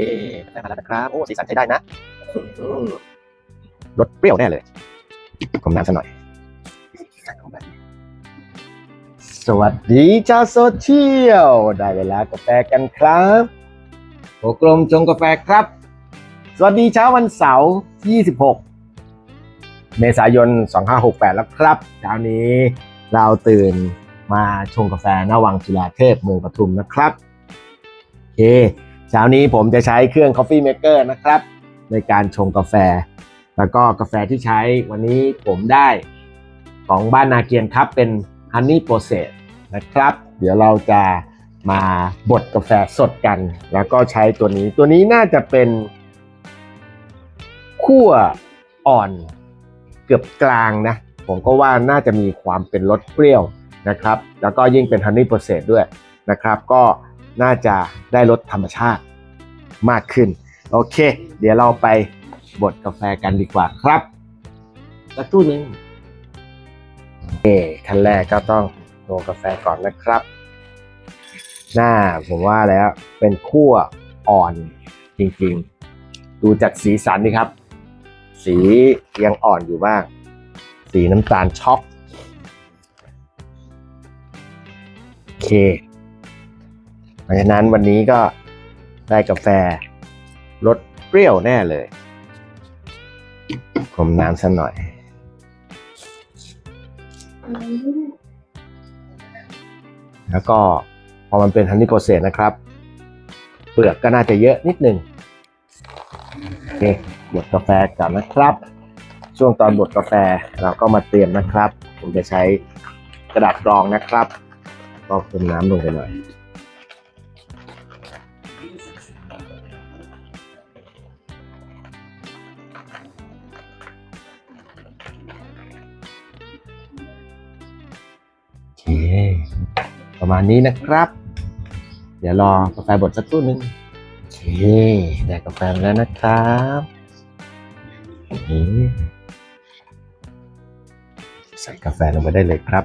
อ๊ะได้มาแล้วนะครับ โอ้ สีสันใช้ได้นะรสเปรี้ยวแน่เลยผมน้ำซะหน่อย สวัสดีชาวโซเชียล ได้เวลากาแฟกันครับโอกลมชงกาแฟครับ สวัสดีเช้าวันเสาร์26 เมษายน 2568 แล้วครับ เช้านี้เราตื่นมาชงกาแฟหน้าวังจุฬาเทพเมืองปทุมนะครับ โอเค เช้านี้ผมจะใช้เครื่อง Coffee Maker นะครับ ในการชงกาแฟ แล้วก็กาแฟที่ใช้วันนี้ผมได้ของบ้านนาเกียนครับเป็น Honey Process นะครับ เดี๋ยวเราจะมาบดกาแฟสดกัน แล้วก็ใช้ตัวนี้ตัวนี้น่าจะเป็นขั้วอ่อนเกือบกลางนะ ผมก็ว่าน่าจะมีความเป็นรสเปรี้ยวนะครับ แล้วก็ยิ่งเป็น Honey Process ด้วยนะครับ ก็น่าจะได้รสธรรมชาติ มากขึ้น โอเค เดี๋ยวเราไปบดกาแฟกันดีกว่าครับสักครู่หนึงโอเคขั้นแรกก็ต้องลงกาแฟก่อนนะครับ หน้าผมว่าแล้วเป็นขั้วอ่อนจริงๆ ดูจากสีสันดีครับ สียังอ่อนอยู่บ้าง สีน้ำตาลช็อกโอเค เพราะฉะนั้นวันนี้ก็ ได้กาแฟรสเปรี้ยวแน่เลยผมน้ำสักหน่อย แล้วก็พอมันเป็นฮันนี่โปรเซสนะครับ เปลือกก็น่าจะเยอะนิดนึงโอเคบดกาแฟก่อนนะครับ ช่วงตอนบดกาแฟเราก็มาเตรียมนะครับ ผมจะใช้กระดาษรองนะครับก็เติมน้ำลงไปหน่อย ประมาณนี้นะครับ เดี๋ยวรอกาแฟบดสักครู่หนึงโอเคได้กาแฟแล้วนะครับใส่กาแฟลงไปได้เลยครับ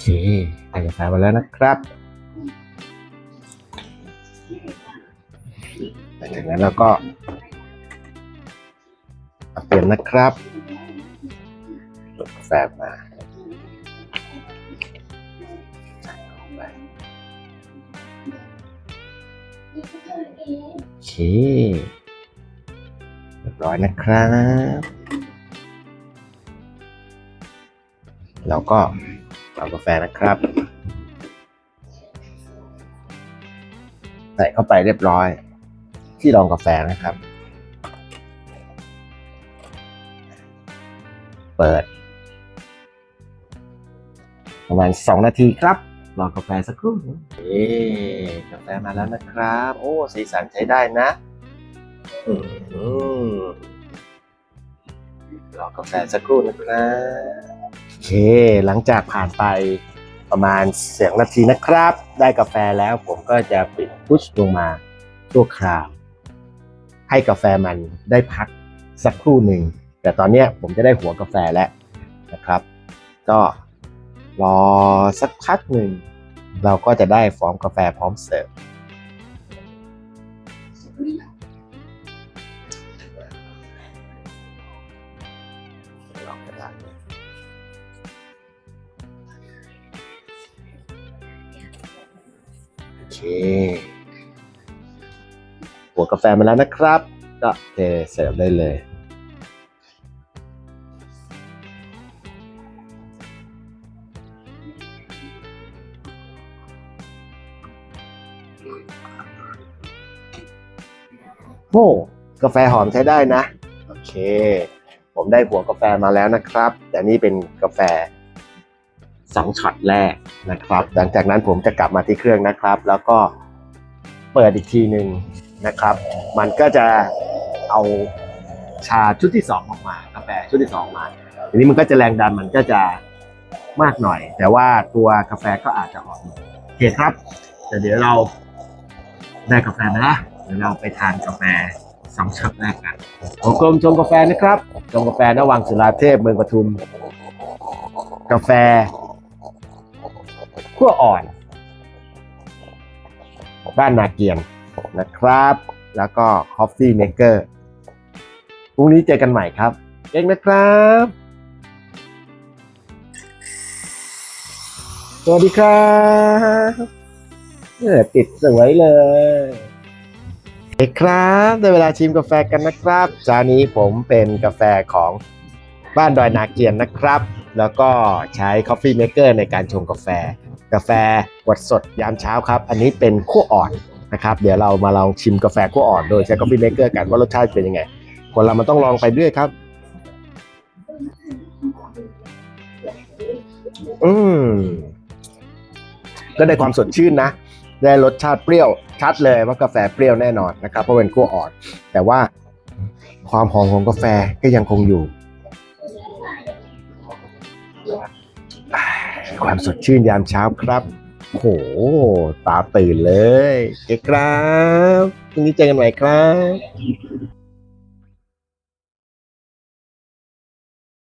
เคได้กาแฟมาแล้วนะครับ จากนั้นเราก็เอาเตรียมนะครับลดกาแฟมาโอเคเรียบร้อยนะครับ แล้วก็ เอากาแฟนะครับ ใส่เข้าไปเรียบร้อย ที่รองกาแฟนะครับ เปิด ประมาณ 2 นาทีครับ รอกาแฟสักครู่นึ่งเอ๊กาแฟมาแล้วนะครับ โอ้ สีสันใช้ได้นะรอกาแฟสักครู่นะครับ เคหลังจากผ่านไปประมาณเสียงนาทีนะครับ ได้กาแฟแล้วผมก็จะปิดพุชลงมาชั่วคราว ให้กาแฟมันได้พักสักครู่หนึ่ง แต่ตอนนี้ผมจะได้หัวกาแฟแล้วนะครับ ก็รอสักพักหนึ่ง เราก็จะได้ฟอร์มกาแฟพร้อมเสิร์ฟลองกระดาษ เค หัวกาแฟมาแล้วนะครับ ก็เทเสิร์ฟได้เลย โอ้กาแฟหอมใช้ได้นะ โอเค ผมได้หัวกาแฟมาแล้วนะครับ แต่นี่เป็นกาแฟ สองช็อตแรกนะครับ หลังจากนั้นผมจะกลับมาที่เครื่องนะครับ แล้วก็เปิดอีกทีหนึ่งนะครับ มันก็จะเอาชาชุดที่สองออกมากาแฟชุดที่สองมาทีนี้มันก็จะแรงดันมันก็จะมากหน่อย แต่ว่าตัวกาแฟก็อาจจะอ่อนโอเคครับ แต่เดี๋ยวเราได้กาแฟมาละเดี๋ยวเราไปทานกาแฟสองช็อตแรกกันของกรมชงกาแฟนะครับชงกาแฟนวังสุราเทพเมืองปทุม กาแฟ ขั้วอ่อนบ้านนาเกียนนะครับ แล้วก็ Coffee Maker พรุ่งนี้เจอกันใหม่ครับเองนะครับ สวัสดีครับเออติดสวยเลยเอกครับได้เวลาชิมกาแฟกันนะครับจานนี้ผมเป็นกาแฟของบ้านดอยนาเกียนนะครับ แล้วก็ใช้ Coffee Maker ในการชงกาแฟ กาแฟบดสดยามเช้าครับ อันนี้เป็นขั้วอ่อนนะครับ เดี๋ยวเรามาลองชิมกาแฟขั้วอ่อนโดยใช้ Coffee Maker กันว่ารสชาติเป็นยังไง คนเรามันต้องลองไปด้วยครับ อืมก็ได้ความสดชื่นนะ ได้รสชาติเปรี้ยวชัดเลยว่ากาแฟเปรี้ยวแน่นอนนะครับเพราะเป็นขั้วอ่อน แต่ว่าความหอมของกาแฟก็ยังคงอยู่ ความสดชื่นยามเช้าครับโห ตาตื่นเลยเอกครับพรุ่งนี้เจอกันใหม่ครับ